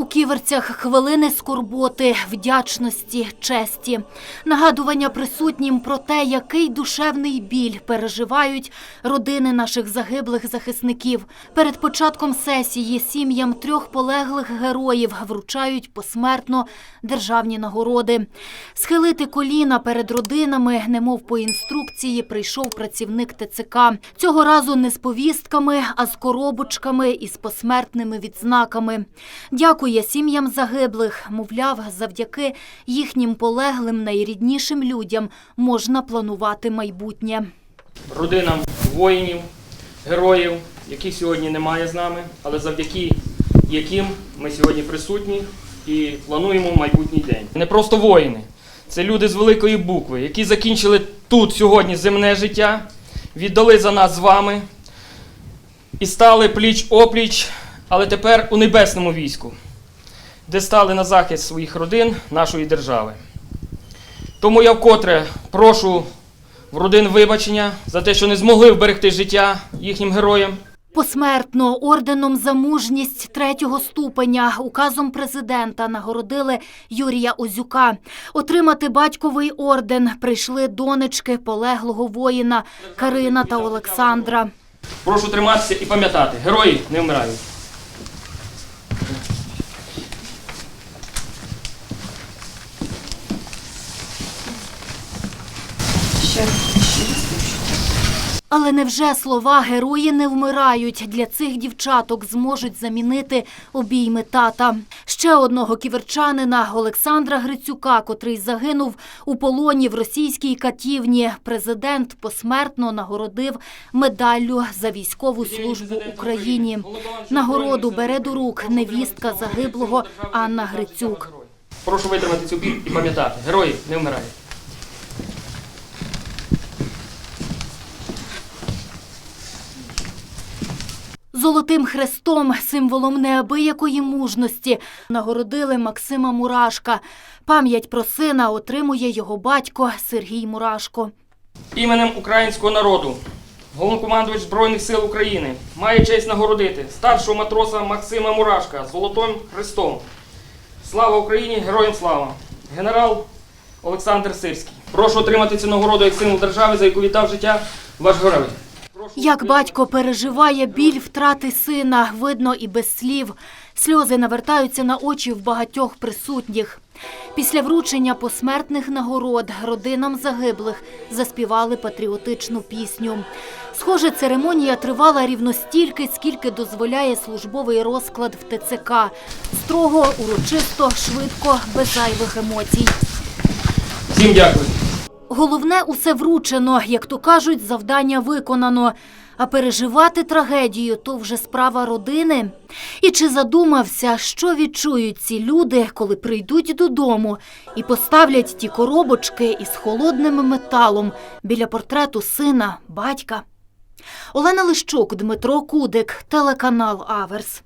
У ківерцях хвилини скорботи, вдячності, честі, нагадування присутнім про те, який душевний біль переживають родини наших загиблих захисників. Перед початком сесії сім'ям трьох полеглих героїв вручають посмертно державні нагороди. Схилити коліна перед родинами, немов по інструкції, прийшов працівник ТЦК. Цього разу не з повістками, а з коробочками із посмертними відзнаками. Дякує сім'ям загиблих. Мовляв, завдяки їхнім полеглим найріднішим людям можна планувати майбутнє. родинам воїнів, героїв, яких сьогодні немає з нами, але завдяки яким ми сьогодні присутні і плануємо майбутній день. Не просто воїни, це люди з великої букви, які закінчили тут сьогодні земне життя, віддали за нас з вами і стали пліч опліч, але тепер у небесному війську, де стали на захист своїх родин, нашої держави. Тому я вкотре прошу в родин вибачення за те, що не змогли вберегти життя їхнім героям. Посмертно орденом за мужність третього ступеня указом президента нагородили Юрія Озюка. Отримати батьковий орден прийшли донечки полеглого воїна Карина та Олександра. Прошу триматися і пам'ятати, герої не вмирають. Але невже слова герої не вмирають для цих дівчаток зможуть замінити обійми тата? Ще одного ківерчанина Олександра Грицюка, котрий загинув у полоні в російській катівні. Президент посмертно нагородив медаллю за військову службу Україні. Нагороду бере до рук невістка загиблого Анна Грицюк. Прошу витримати цю біль і пам'ятати, герої не вмирають. Золотим хрестом, символом неабиякої мужності, нагородили Максима Мурашка. Пам'ять про сина отримує його батько Сергій Мурашко. Іменем українського народу, головнокомандувач Збройних сил України має честь нагородити старшого матроса Максима Мурашка Золотим Христом. Слава Україні! Героям слава! Генерал Олександр Сирський. Прошу отримати цю нагороду як символ держави, за яку віддав життя ваш герой. Як батько переживає біль втрати сина, видно і без слів. Сльози навертаються на очі в багатьох присутніх. Після вручення посмертних нагород родинам загиблих заспівали патріотичну пісню. Схоже, церемонія тривала рівно стільки, скільки дозволяє службовий розклад в ТЦК. Строго, урочисто, швидко, без зайвих емоцій. Всім дякую. Головне усе вручено, як то кажуть, завдання виконано. А переживати трагедію то вже справа родини. І чи задумався, що відчують ці люди, коли прийдуть додому і поставлять ті коробочки із холодним металом біля портрету сина, батька? Олена Лищук, Дмитро Кудик, телеканал Аверс.